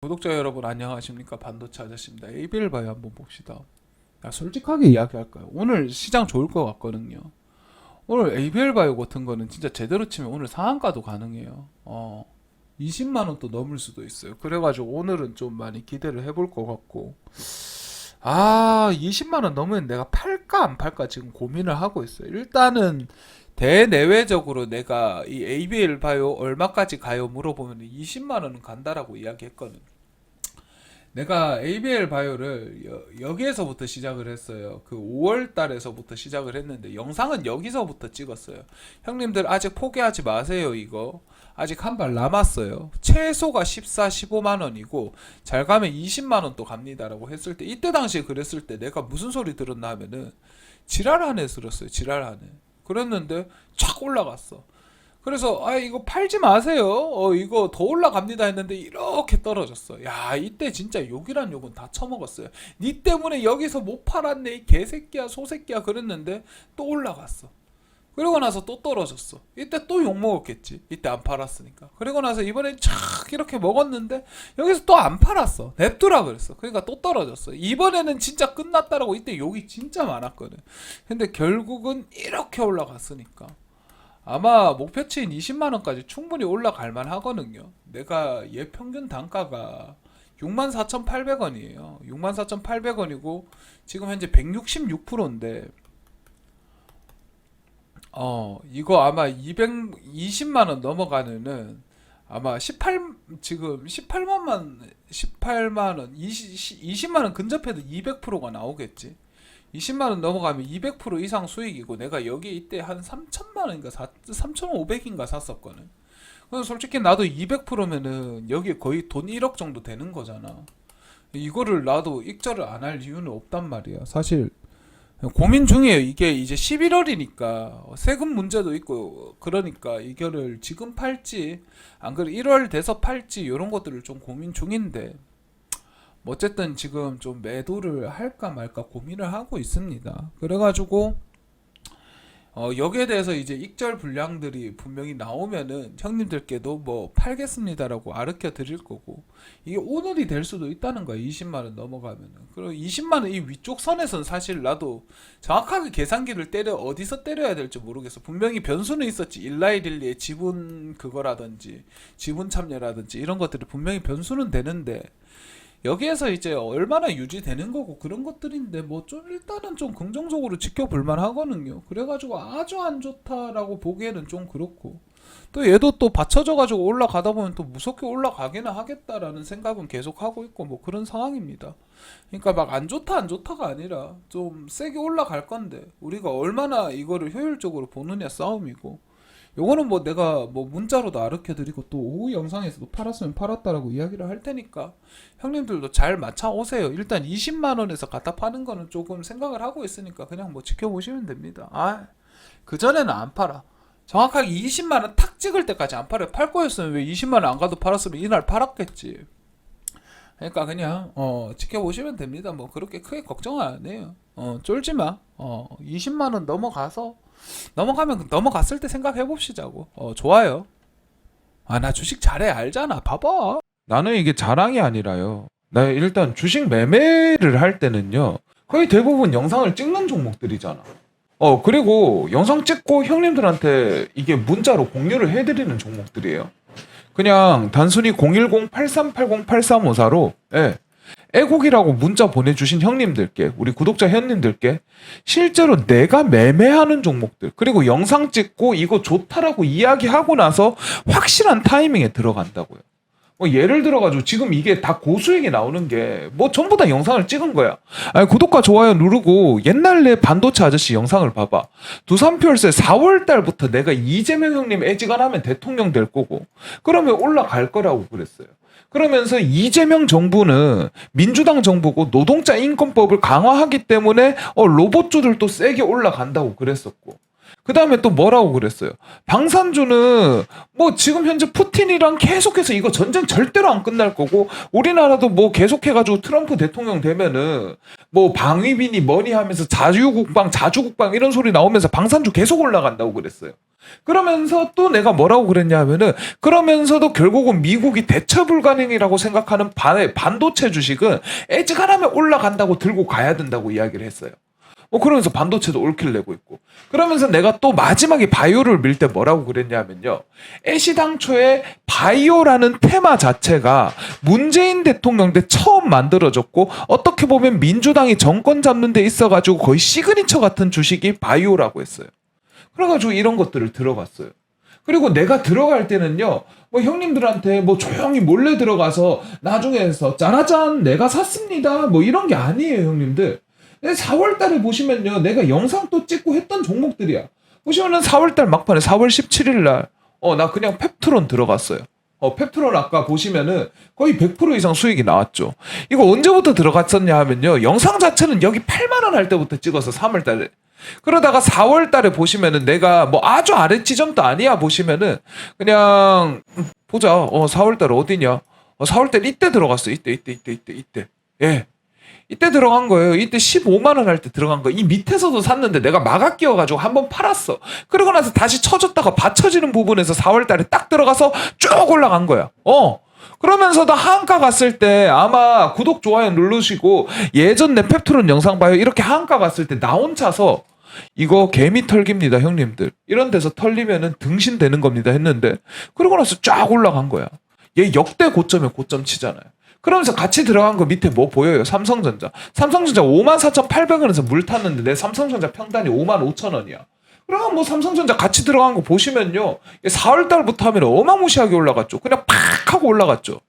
구독자 여러분 안녕하십니까 반도체 아저씨입니다. ABL 바이 한번 봅시다. 야, 솔직하게 이야기할까요? 오늘 시장 좋을 것 같거든요. 오늘 ABL 바이오 같은 거는 진짜 제대로 치면 오늘 상한가도 가능해요. 어, 20만 원 또 넘을 수도 있어요. 그래가지고 오늘은 좀 많이 기대를 해볼 것 같고. 아, 20만 원 넘으면 내가 팔까 안 팔까 지금 고민을 하고 있어요. 일단은 대내외적으로 내가 이 ABL 바이오 얼마까지 가요 물어보면 20만 원은 간다라고 이야기했거든. 내가 ABL 바이오를 여, 여기에서부터 시작을 했어요. 그 5월 달에서부터 시작을 했는데 영상은 여기서부터 찍었어요. 형님들 아직 포기하지 마세요, 이거. 아직 한 발 남았어요. 최소가 14, 15만 원이고 잘 가면 20만 원 또 갑니다라고 했을 때 이때 당시에 그랬을 때 내가 무슨 소리 들었나 하면은 지랄하네 들었어요. 지랄하네. 그랬는데 촥 올라갔어. 그래서 아 이거 팔지 마세요. 어 이거 더 올라갑니다 했는데 이렇게 떨어졌어. 야 이때 진짜 욕이란 욕은 다 처먹었어요. 니 때문에 여기서 못 팔았네 이 개새끼야 소새끼야 그랬는데 또 올라갔어. 그리고 나서 또 떨어졌어. 이때 또 욕 먹었겠지. 이때 안 팔았으니까. 그리고 나서 이번에 촥 이렇게 먹었는데 여기서 또 안 팔았어. 냅두라 그랬어. 그러니까 또 떨어졌어. 이번에는 진짜 끝났다라고 이때 욕이 진짜 많았거든. 근데 결국은 이렇게 올라갔으니까. 아마 목표치인 20만 원까지 충분히 올라갈 만 하거든요. 내가 얘 평균 단가가 64,800원이에요. 64,800원이고 지금 현재 166%인데 어, 이거 아마 220만 원 넘어가면은 아마 18 지금 18만만 18만 원 20, 20만 원 근접해도 200%가 나오겠지. 20만 원 넘어가면 200% 이상 수익이고 내가 여기 이때 한 3천만 원인가 3,500인가 샀었거든. 그럼 솔직히 나도 200%면은 여기 거의 돈 1억 정도 되는 거잖아. 이거를 나도 익절을 안 할 이유는 없단 말이야. 사실 고민 중이에요. 이게 이제 11월이니까 세금 문제도 있고 그러니까 이거를 지금 팔지 안 그래 1월 돼서 팔지 이런 것들을 좀 고민 중인데 뭐 어쨌든 지금 좀 매도를 할까 말까 고민을 하고 있습니다. 그래가지고 어 여기에 대해서 이제 익절 분량들이 분명히 나오면은 형님들께도 뭐 팔겠습니다라고 아르켜 드릴 거고 이게 오늘이 될 수도 있다는 거야 20만 원 넘어가면은. 그리고 20만 원 이 위쪽 선에서는 사실 나도 정확하게 계산기를 때려 어디서 때려야 될지 모르겠어. 분명히 변수는 있었지. 일라이릴리의 지분 그거라든지 지분 참여라든지 이런 것들이 분명히 변수는 되는데 여기에서 이제 얼마나 유지되는 거고 그런 것들인데 뭐 좀 일단은 좀 긍정적으로 지켜볼 만하거든요. 그래가지고 아주 안 좋다라고 보기에는 좀 그렇고 또 얘도 또 받쳐져 가지고 올라가다 보면 또 무섭게 올라가기는 하겠다라는 생각은 계속 하고 있고 뭐 그런 상황입니다. 그러니까 막 안 좋다 안 좋다가 아니라 좀 세게 올라갈 건데 우리가 얼마나 이거를 효율적으로 보느냐 싸움이고 요거는 뭐 내가 뭐 문자로도 아르켜 드리고 또 오후 영상에서도 팔았으면 팔았다라고 이야기를 할 테니까 형님들도 잘 맞춰 오세요. 일단 20만 원에서 갖다 파는 거는 조금 생각을 하고 있으니까 그냥 뭐 지켜보시면 됩니다. 아, 그 전에는 안 팔아. 정확하게 20만 원 탁 찍을 때까지 안 팔아요. 팔 거였으면 왜 20만 원 안 가도 팔았으면 이날 팔았겠지. 그러니까 그냥 어 지켜보시면 됩니다. 뭐 그렇게 크게 걱정 안 해요. 어 쫄지 마. 어 20만 원 넘어가서 넘어가면 넘어갔을 때 생각해 봅시자고. 어 좋아요. 아 나 주식 잘해 알잖아. 봐봐. 나는 이게 자랑이 아니라요. 나 일단 주식 매매를 할 때는요. 거의 대부분 영상을 찍는 종목들이잖아. 어, 그리고 영상 찍고 형님들한테 이게 문자로 공유를 해드리는 종목들이에요. 그냥 단순히 010-8380-8354로, 예. 애국이라고 문자 보내주신 형님들께, 우리 구독자 형님들께, 실제로 내가 매매하는 종목들, 그리고 영상 찍고 이거 좋다라고 이야기하고 나서 확실한 타이밍에 들어간다고요. 뭐 예를 들어가지고 지금 이게 다 고수익이 나오는 게 뭐 전부 다 영상을 찍은 거야. 아니 구독과 좋아요 누르고 옛날 내 반도체 아저씨 영상을 봐봐. 두산표열세 4월 달부터 내가 이재명 형님 애지간하면 대통령 될 거고 그러면 올라갈 거라고 그랬어요. 그러면서 이재명 정부는 민주당 정부고 노동자 인권법을 강화하기 때문에 어 로봇주들도 세게 올라간다고 그랬었고 그 다음에 또 뭐라고 그랬어요? 방산주는 뭐 지금 현재 푸틴이랑 계속해서 이거 전쟁 절대로 안 끝날 거고 우리나라도 뭐 계속해가지고 트럼프 대통령 되면은 뭐 방위비니 뭐니 하면서 자유국방 자주국방 이런 소리 나오면서 방산주 계속 올라간다고 그랬어요. 그러면서 또 내가 뭐라고 그랬냐 하면은 그러면서도 결국은 미국이 대처 불가능이라고 생각하는 반, 반도체 주식은 애지간하면 올라간다고 들고 가야 된다고 이야기를 했어요. 뭐 그러면서 반도체도 올킬 내고 있고. 그러면서 내가 또 마지막에 바이오를 밀 때 뭐라고 그랬냐면요. 애시 당초에 바이오라는 테마 자체가 문재인 대통령 때 처음 만들어졌고 어떻게 보면 민주당이 정권 잡는 데 있어가지고 거의 시그니처 같은 주식이 바이오라고 했어요 그래가지고 이런 것들을 들어봤어요 그리고 내가 들어갈 때는요 뭐 형님들한테 뭐 조용히 몰래 들어가서 나중에서 짜라짠 내가 샀습니다 뭐 이런 게 아니에요 형님들 4월 달에 보시면요. 내가 영상 또 찍고 했던 종목들이야. 보시면은 4월 달 막판에 4월 17일 날, 어, 나 그냥 펩트론 들어갔어요. 어, 펩트론 아까 보시면은 거의 100% 이상 수익이 나왔죠. 이거 언제부터 들어갔었냐 하면요. 영상 자체는 여기 8만원 할 때부터 찍어서 3월 달에. 그러다가 4월 달에 보시면은 내가 뭐 아주 아래 지점도 아니야 보시면은 그냥 보자. 어, 4월 달 어디냐? 어, 4월 달 이때 들어갔어. 이때, 이때, 이때, 이때, 이때. 예. 이때 들어간 거예요. 이때 15만 원 할 때 들어간 거. 이 밑에서도 샀는데 내가 막아 끼워 가지고 한 번 팔았어. 그러고 나서 다시 쳐줬다가 받쳐지는 부분에서 4월 달에 딱 들어가서 쭉 올라간 거야. 어. 그러면서도 한가 갔을 때 아마 구독 좋아요 누르시고 예전 내 펩트론 영상 봐요. 이렇게 한가 갔을 때 나 혼자서 이거 개미 털기입니다, 형님들. 이런 데서 털리면은 등신 되는 겁니다 했는데 그러고 나서 쫙 올라간 거야. 얘 역대 고점에 고점 치잖아요. 그러면서 같이 들어간 거 밑에 뭐 보여요? 삼성전자. 삼성전자 54,800원에서 물 탔는데 내 삼성전자 평단이 55,000원이야. 그럼 뭐 삼성전자 같이 들어간 거 보시면요. 4월 달부터 하면 어마무시하게 올라갔죠. 그냥 팍 하고 올라갔죠.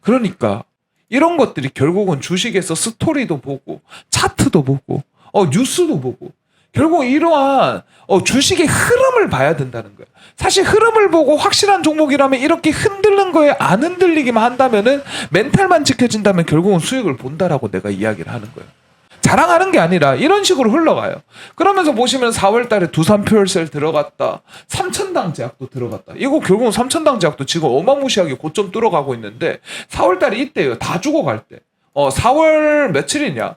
그러니까 이런 것들이 결국은 주식에서 스토리도 보고 차트도 보고 어 뉴스도 보고 결국 이러한 어, 주식의 흐름을 봐야 된다는 거예요. 사실 흐름을 보고 확실한 종목이라면 이렇게 흔들는 거에 안 흔들리기만 한다면은 멘탈만 지켜진다면 결국은 수익을 본다라고 내가 이야기를 하는 거예요. 자랑하는 게 아니라 이런 식으로 흘러가요. 그러면서 보시면 4월 달에 두산 퓨얼셀 들어갔다. 삼천당 제약도 들어갔다. 이거 결국은 삼천당 제약도 지금 어마무시하게 고점 뚫어가고 있는데 4월 달에 이때예요. 다 죽어갈 때. 어, 4월 며칠이냐?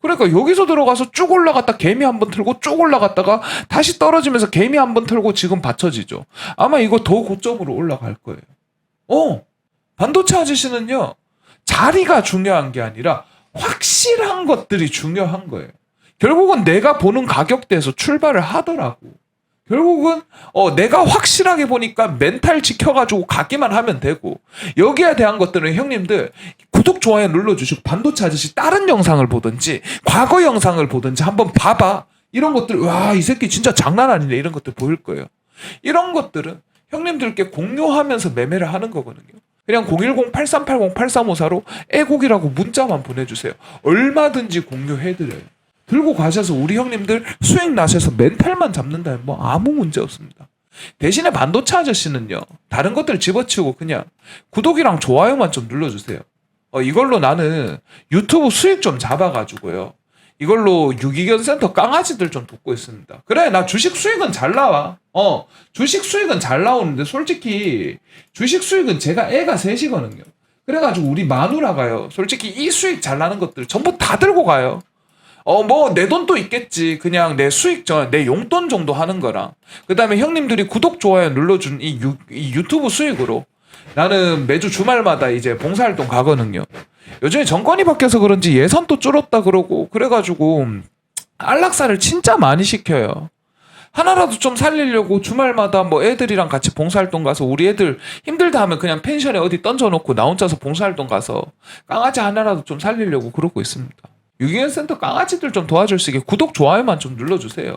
그러니까 여기서 들어가서 쭉 올라갔다 개미 한 번 틀고 쭉 올라갔다가 다시 떨어지면서 개미 한 번 틀고 지금 받쳐지죠. 아마 이거 더 고점으로 올라갈 거예요. 어, 반도체 아저씨는요, 자리가 중요한 게 아니라 확실한 것들이 중요한 거예요. 결국은 내가 보는 가격대에서 출발을 하더라고. 결국은 어 내가 확실하게 보니까 멘탈 지켜가지고 가기만 하면 되고 여기에 대한 것들은 형님들 구독 좋아요 눌러주시고 반도체 아저씨 다른 영상을 보든지 과거 영상을 보든지 한번 봐봐 이런 것들 와 이 새끼 진짜 장난 아니네 이런 것들 보일 거예요 이런 것들은 형님들께 공유하면서 매매를 하는 거거든요 그냥 010-8380-8354로 애곡이라고 문자만 보내주세요 얼마든지 공유해드려요 들고 가셔서 우리 형님들 수익 나셔서 멘탈만 잡는다면 뭐 아무 문제 없습니다. 대신에 반도체 아저씨는요. 다른 것들 집어치우고 그냥 구독이랑 좋아요만 좀 눌러주세요. 어, 이걸로 나는 유튜브 수익 좀 잡아가지고요. 이걸로 유기견 센터 깡아지들 좀 돕고 있습니다. 그래, 나 주식 수익은 잘 나와. 어, 주식 수익은 잘 나오는데 솔직히 주식 수익은 제가 애가 셋이거든요. 그래가지고 우리 마누라가요. 솔직히 이 수익 잘 나는 것들 전부 다 들고 가요. 어, 뭐, 내 돈도 있겠지. 그냥 내 수익, 저, 내 용돈 정도 하는 거랑. 그 다음에 형님들이 구독, 좋아요 눌러준 이, 유, 이 유튜브 수익으로 나는 매주 주말마다 이제 봉사활동 가거든요. 요즘에 정권이 바뀌어서 그런지 예산도 줄었다 그러고, 그래가지고, 음, 안락사를 진짜 많이 시켜요. 하나라도 좀 살리려고 주말마다 뭐 애들이랑 같이 봉사활동 가서 우리 애들 힘들다 하면 그냥 펜션에 어디 던져놓고 나 혼자서 봉사활동 가서 강아지 하나라도 좀 살리려고 그러고 있습니다. 유기견 센터 강아지들 좀 도와줄 수 있게 구독 좋아요만 좀 눌러주세요.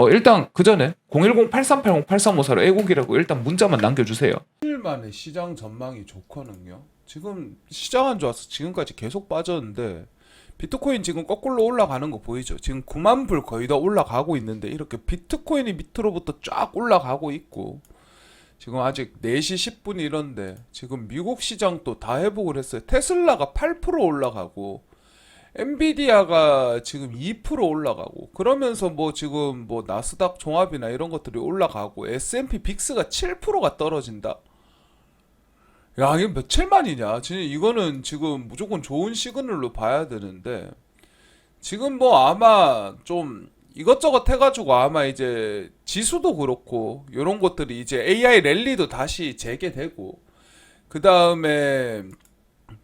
어, 일단 그 전에 010-8380-8354로 애곡이라고 일단 문자만 남겨주세요. 일만에 시장 전망이 좋거든요. 지금 시장 안 좋아서 지금까지 계속 빠졌는데 비트코인 지금 거꾸로 올라가는 거 보이죠? 지금 9만 불 거의 다 올라가고 있는데 이렇게 비트코인이 밑으로부터 쫙 올라가고 있고 지금 아직 4시 10분 이런데 지금 미국 시장 또 다 회복을 했어요. 테슬라가 8% 올라가고 엔비디아가 지금 2% 올라가고 그러면서 뭐 지금 뭐 나스닥 종합이나 이런 것들이 올라가고 S&P 빅스가 7%가 떨어진다. 야, 이게 며칠만이냐? 진짜 이거는 지금 무조건 좋은 시그널로 봐야 되는데 지금 뭐 아마 좀 이것저것 해가지고 아마 이제 지수도 그렇고 이런 것들이 이제 AI 랠리도 다시 재개되고 그 다음에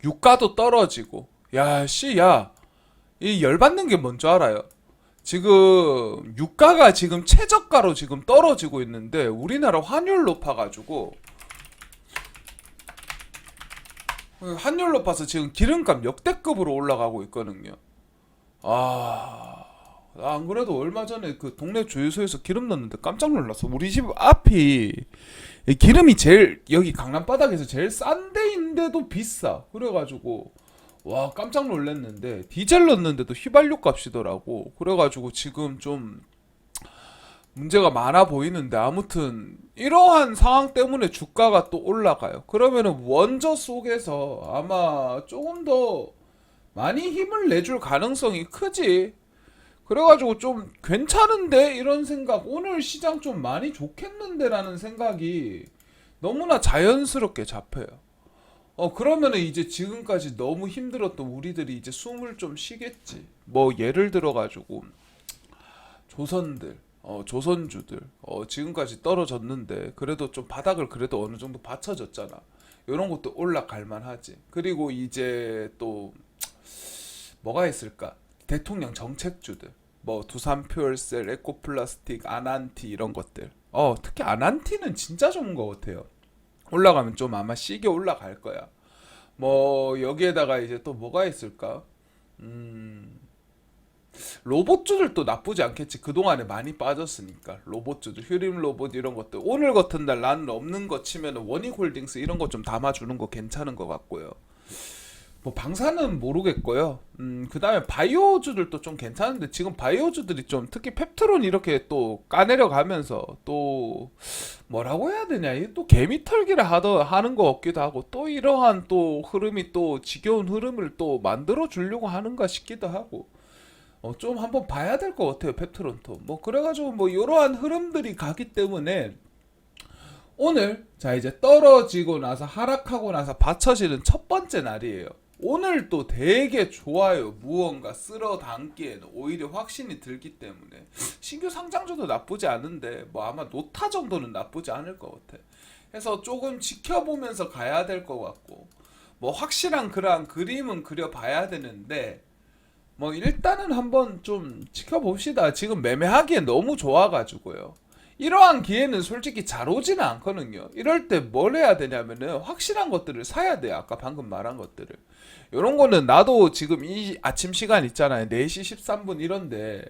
유가도 떨어지고 야, 씨, 야, 이 열받는 게 뭔지 알아요? 지금 유가가 지금 최저가로 지금 떨어지고 있는데 우리나라 환율 높아가지고 환율 높아서 지금 기름값 역대급으로 올라가고 있거든요. 아, 안 그래도 얼마 전에 그 동네 주유소에서 기름 넣는데 깜짝 놀랐어. 우리 집 앞이 이 기름이 제일 여기 강남 바닥에서 제일 싼 데인데도 비싸. 그래가지고 와 깜짝 놀랐는데 디젤 넣는데도 휘발유 값이더라고. 그래가지고 지금 좀 문제가 많아 보이는데 아무튼 이러한 상황 때문에 주가가 또 올라가요. 그러면은 원저 속에서 아마 조금 더 많이 힘을 내줄 가능성이 크지. 그래가지고 좀 괜찮은데 이런 생각 오늘 시장 좀 많이 좋겠는데 라는 생각이 너무나 자연스럽게 잡혀요. 어 그러면은 이제 지금까지 너무 힘들었던 우리들이 이제 숨을 좀 쉬겠지. 뭐 예를 들어 가지고 조선들, 어 조선주들, 어 지금까지 떨어졌는데 그래도 좀 바닥을 그래도 어느 정도 받쳐졌잖아. 이런 것도 올라갈 만하지. 그리고 이제 또 뭐가 있을까? 대통령 정책주들. 뭐 두산퓨얼셀, 에코플라스틱, 아난티 이런 것들. 어, 특히 아난티는 진짜 좋은 것 같아요. 올라가면 좀 아마 시게 올라갈 거야. 뭐 여기에다가 이제 또 뭐가 있을까? 음. 로봇주들도 나쁘지 않겠지. 그동안에 많이 빠졌으니까. 로봇주들, 휴림 로봇 이런 것들. 오늘 같은 날 나는 없는 거 치면은 원익 홀딩스 이런 거 좀 담아주는 거 괜찮은 것 같고요. 뭐 방사는 모르겠고요. 음, 그다음에 바이오주들도 좀 괜찮은데 지금 바이오주들이 좀 특히 펩트론 이렇게 또 까내려 가면서 또 뭐라고 해야 되냐 이게 또 개미 털기를 하더 하는 것 같기도 하고 또 이러한 또 흐름이 또 지겨운 흐름을 또 만들어 주려고 하는가 싶기도 하고 어, 좀 한번 봐야 될 것 같아요 펩트론도 뭐 그래가지고 뭐 이러한 흐름들이 가기 때문에 오늘 자 이제 떨어지고 나서 하락하고 나서 받쳐지는 첫 번째 날이에요. 오늘 또 되게 좋아요. 무언가 쓸어 담기에는 오히려 확신이 들기 때문에 신규 상장주도 나쁘지 않은데 뭐 아마 노타 정도는 나쁘지 않을 것 같아. 그래서 조금 지켜보면서 가야 될 것 같고 뭐 확실한 그러한 그림은 그려봐야 되는데 뭐 일단은 한번 좀 지켜봅시다. 지금 매매하기엔 너무 좋아가지고요. 이러한 기회는 솔직히 잘 오지는 않거든요. 이럴 때 뭘 해야 되냐면은 확실한 것들을 사야 돼요. 아까 방금 말한 것들을. 이런 거는 나도 지금 이 아침 시간 있잖아요. 4시 13분 이런데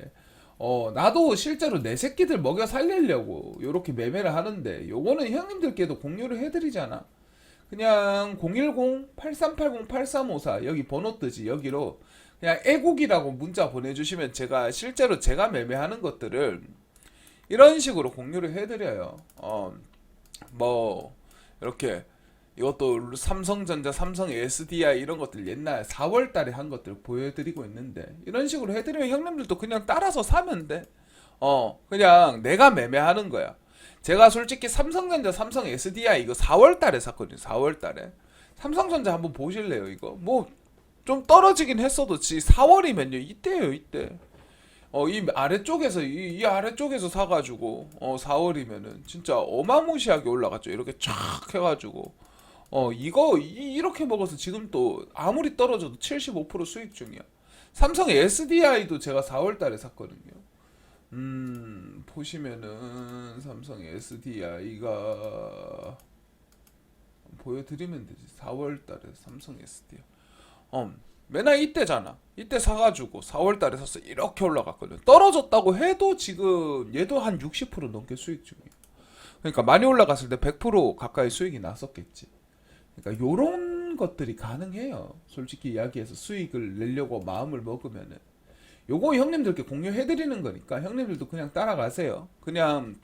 어 나도 실제로 내 새끼들 먹여 살리려고 요렇게 매매를 하는데 요거는 형님들께도 공유를 해드리잖아. 그냥 010-8380-8354 여기 번호 뜨지 여기로 그냥 애국이라고 문자 보내주시면 제가 실제로 제가 매매하는 것들을 이런 식으로 공유를 해드려요. 어, 뭐 이렇게 이것도 삼성전자, 삼성 SDI 이런 것들 옛날 4월 달에 한 것들 보여드리고 있는데 이런 식으로 해드리면 형님들도 그냥 따라서 사면 돼. 어, 그냥 내가 매매하는 거야. 제가 솔직히 삼성전자, 삼성 SDI 이거 4월 달에 샀거든요. 4월 달에 삼성전자 한번 보실래요? 이거 뭐 좀 떨어지긴 했어도 지 4월이면요 이때예요 이때. 어, 이 아래쪽에서, 이, 이 아래쪽에서 사가지고, 어, 4월이면은, 진짜 어마무시하게 올라갔죠. 이렇게 쫙 해가지고. 어, 이거, 이, 이렇게 먹어서 지금 또, 아무리 떨어져도 75% 수익 중이야. 삼성 SDI도 제가 4월 달에 샀거든요. 음, 보시면은, 삼성 SDI가, 보여드리면 되지. 4월 달에 삼성 SDI. 어, 맨날 이때잖아. 이때 사가지고 4월달에 샀어. 이렇게 올라갔거든. 떨어졌다고 해도 지금 얘도 한 60% 넘게 수익 중이야. 그러니까 많이 올라갔을 때 100% 가까이 수익이 났었겠지. 그러니까 요런 것들이 가능해요. 솔직히 이야기해서 수익을 내려고 마음을 먹으면은. 요거 형님들께 공유해 드리는 거니까 형님들도 그냥 따라가세요. 그냥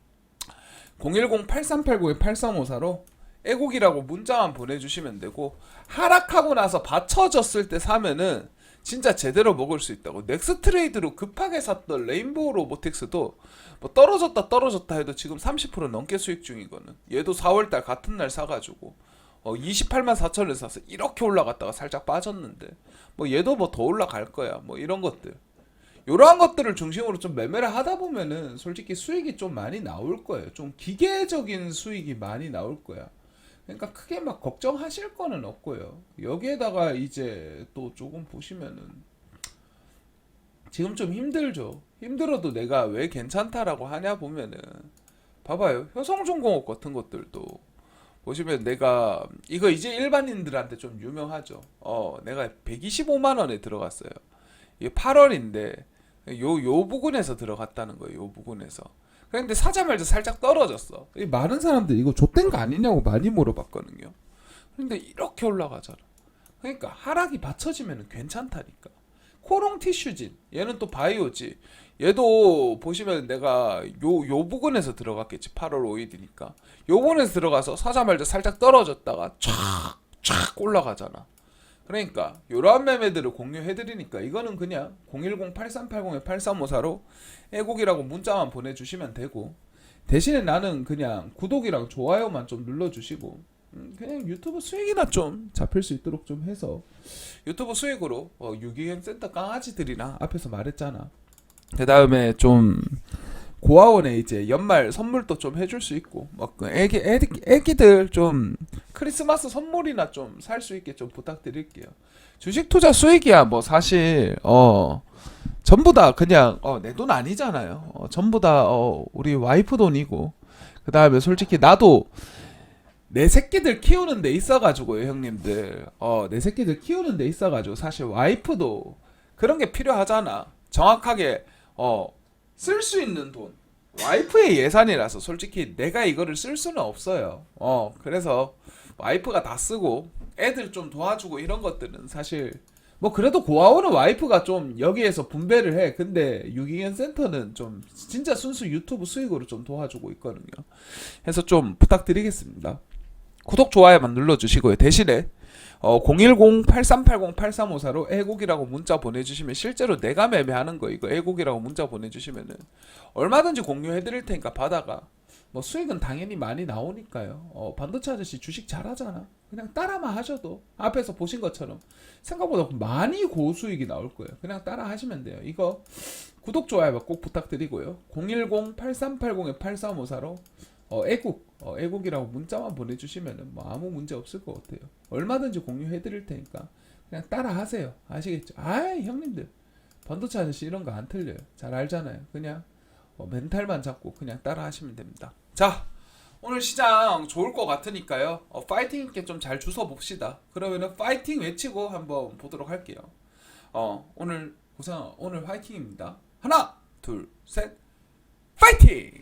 010-8389-8354로 애국이라고 문자만 보내주시면 되고 하락하고 나서 받쳐졌을 때 사면은 진짜 제대로 먹을 수 있다고 넥스트레이드로 급하게 샀던 레인보우 로보틱스도 뭐 떨어졌다 떨어졌다 해도 지금 30% 넘게 수익 중이거든 얘도 4월달 같은 날 사가지고 어 28만 4천을 사서 이렇게 올라갔다가 살짝 빠졌는데 뭐 얘도 뭐 더 올라갈 거야 뭐 이런 것들 이러한 것들을 중심으로 좀 매매를 하다 보면은 솔직히 수익이 좀 많이 나올 거예요 좀 기계적인 수익이 많이 나올 거야 그러니까 크게 막 걱정하실 거는 없고요. 여기에다가 이제 또 조금 보시면은 지금 좀 힘들죠. 힘들어도 내가 왜 괜찮다라고 하냐 보면은 봐봐요. 효성중공업 같은 것들도 보시면 내가 이거 이제 일반인들한테 좀 유명하죠. 어, 내가 125만 원에 들어갔어요. 이게 8월인데 요 요 부근에서 들어갔다는 거예요. 요 부근에서. 그런데 사자말자 살짝 떨어졌어. 이 많은 사람들이 이거 좆된 거 아니냐고 많이 물어봤거든요. 근데 이렇게 올라가잖아. 그러니까 하락이 받쳐지면 괜찮다니까. 코롱 티슈진 얘는 또 바이오지. 얘도 보시면 내가 요 요 부근에서 들어갔겠지 8월 5일이니까 요 부분에서 들어가서 사자말자 살짝 떨어졌다가 촥 촥 올라가잖아. 그러니까 요러한 매매들을 공유해드리니까 이거는 그냥 010-8380-8354로 애국이라고 문자만 보내주시면 되고 대신에 나는 그냥 구독이랑 좋아요만 좀 눌러주시고 음, 그냥 유튜브 수익이나 좀 잡힐 수 있도록 좀 해서 유튜브 수익으로 어, 유기견 센터 강아지들이나 앞에서 말했잖아 그 다음에 좀 고아원에 이제 연말 선물도 좀 해줄 수 있고 뭐그 애기, 애기 애기들 좀 크리스마스 선물이나 좀 살 수 있게 좀 부탁드릴게요. 주식 투자 수익이야 뭐 사실 어 전부 다 그냥 어 내 돈 아니잖아요. 어, 전부 다 어, 우리 와이프 돈이고 그 다음에 솔직히 나도 내 새끼들 키우는 데 있어가지고요 형님들 어 내 새끼들 키우는 데 있어가지고 사실 와이프도 그런 게 필요하잖아 정확하게 어 쓸 수 있는 돈. 와이프의 예산이라서 솔직히 내가 이거를 쓸 수는 없어요. 어 그래서 와이프가 다 쓰고 애들 좀 도와주고 이런 것들은 사실 뭐 그래도 고아원은 와이프가 좀 여기에서 분배를 해. 근데 유기견 센터는 좀 진짜 순수 유튜브 수익으로 좀 도와주고 있거든요. 해서 좀 부탁드리겠습니다. 구독 좋아요만 눌러주시고요. 대신에 어, 010-8380-8354로 애국이라고 문자 보내주시면 실제로 내가 매매하는 거 이거 애국이라고 문자 보내주시면은 얼마든지 공유해드릴 테니까 받아가 뭐 수익은 당연히 많이 나오니까요. 어, 반도체 아저씨 주식 잘하잖아. 그냥 따라만 하셔도 앞에서 보신 것처럼 생각보다 많이 고수익이 나올 거예요. 그냥 따라 하시면 돼요. 이거 구독 좋아요 꼭 부탁드리고요. 010-8380-8354로 어, 애국, 어, 애국이라고 문자만 보내주시면은 뭐 아무 문제 없을 것 같아요. 얼마든지 공유해 드릴 테니까 그냥 따라 하세요. 아시겠죠? 아이, 형님들. 반도체 아저씨 이런 거 안 틀려요. 잘 알잖아요. 그냥 어, 멘탈만 잡고 그냥 따라 하시면 됩니다. 자, 오늘 시장 좋을 것 같으니까요. 어, 파이팅 있게 좀 잘 주워 봅시다. 그러면은 파이팅 외치고 한번 보도록 할게요. 어, 오늘 고생, 오늘 화이팅입니다. 하나, 둘, 셋, 파이팅!